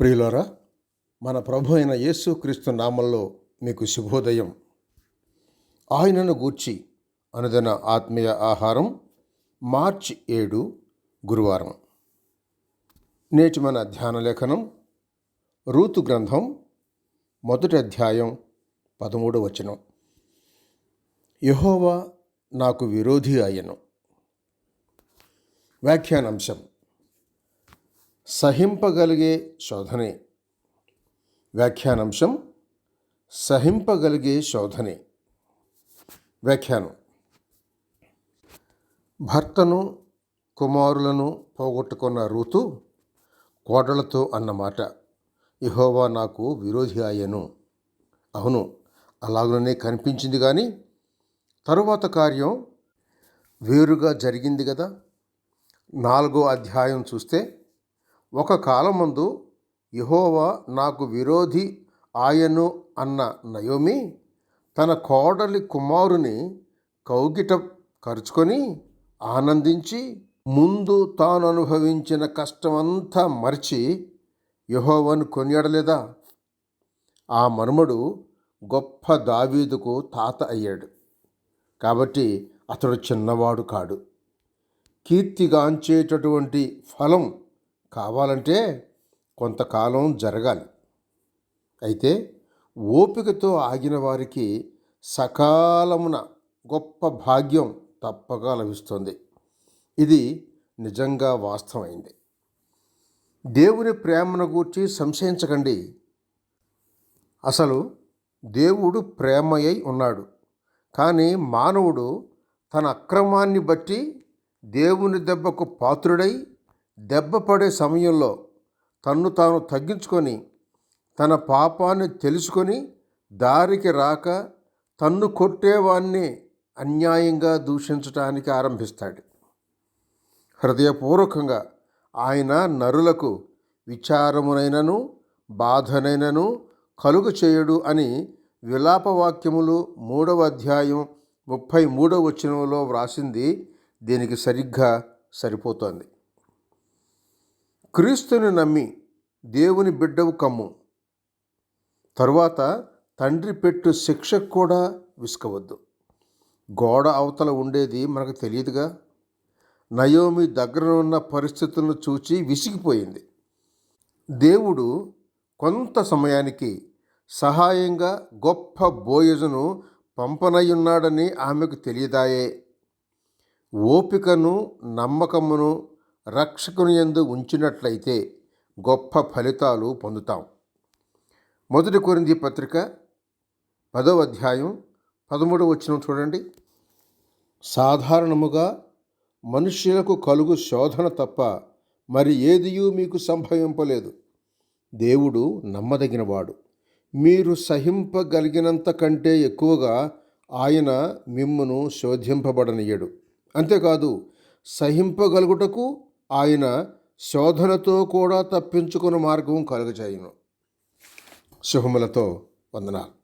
ప్రియులరా మన ప్రభు అయిన యేసుక్రీస్తు నామంలో మీకు శుభోదయం. ఆయనను గూర్చి అనుదిన ఆత్మీయ ఆహారం మార్చి ఏడు గురువారం. నేటి మన ధ్యాన లేఖనం రూతు గ్రంథం మొదటి అధ్యాయం పదమూడు వచనం. యహోవా నాకు విరోధి అయ్యను. వ్యాఖ్యానాంశం సహింపగలిగే శోధనే. వ్యాఖ్యానాంశం సహింపగలిగే శోధనే. వ్యాఖ్యానం. భర్తను కుమారులను పోగొట్టుకున్న రూతు కోడలతో అన్నమాట ఇహోవా నాకు విరోధి అయ్యను. అవును అలాగనే కనిపించింది కానీ తరువాత కార్యం వేరుగా జరిగింది కదా నాలుగో అధ్యాయం చూస్తే ఒక కాలమందు యహోవా నాకు విరోధి ఆయను అన్న నయోమి తన కోడలి కుమారుని కౌగిట కరుచుకొని ఆనందించి ముందు తాను అనుభవించిన కష్టమంతా మర్చి యహోవాను కొనియాడలేదా? ఆ మనుమడు గొప్ప దావీదుకు తాత అయ్యాడు. కాబట్టి అతడు చిన్నవాడు కాడు. కీర్తిగాంచేటటువంటి ఫలం కావాలంటే కొంతకాలం జరగాలి. అయితే ఓపికతో ఆగిన వారికి సకాలమున గొప్ప భాగ్యం తప్పక లభిస్తుంది. ఇది నిజంగా వాస్తవమైంది. దేవుని ప్రేమను గూర్చి సంశయించకండి. అసలు దేవుడు ప్రేమయ్యై ఉన్నాడు. కానీ మానవుడు తన అక్రమాన్ని బట్టి దేవుని దెబ్బకు పాత్రుడై దెబ్బ పడే సమయంలో తన్ను తాను తగ్గించుకొని తన పాపాన్ని తెలుసుకొని దారికి రాక తన్ను కొట్టేవాన్ని అన్యాయంగా దూషించటానికి ఆరంభిస్తాడు. హృదయపూర్వకంగా ఆయన నరులకు విచారమునైనను బాధనైనను కలుగు చేయడు అని విలాపవాక్యములు మూడవ అధ్యాయం ముప్పై మూడవ వచనంలో వ్రాసింది దీనికి సరిగ్గా సరిపోతోంది. క్రీస్తుని నమ్మి దేవుని బిడ్డవు కమ్ము. తరువాత తండ్రి పెట్టు శిక్షకు కూడా విసుకవద్దు. గోడ అవతల ఉండేది మనకు తెలియదుగా. నయోమి దగ్గర ఉన్న పరిస్థితులను చూచి విసిగిపోయింది. దేవుడు కొంత సమయానికి సహాయంగా గొప్ప బోయజును పంపనయ్యున్నాడని ఆమెకు తెలియదాయే. ఓపికను నమ్మకమును రక్షకుని ఎందు ఉంచినట్లయితే గొప్ప ఫలితాలు పొందుతాం. మొదటి కొరింది పత్రిక పదో అధ్యాయం పదమూడు వచ్చిన చూడండి. సాధారణముగా మనుష్యులకు కలుగు శోధన తప్ప మరి ఏదియూ మీకు సంభవింపలేదు. దేవుడు నమ్మదగినవాడు. మీరు సహింపగలిగినంత కంటే ఎక్కువగా ఆయన మిమ్మును శోధింపబడనీయడు. అంతేకాదు సహింపగలుగుటకు ఆయన శోధనతో కూడా తప్పించుకున్న మార్గం కలుగజేయును. శుభములతో వందనాలు.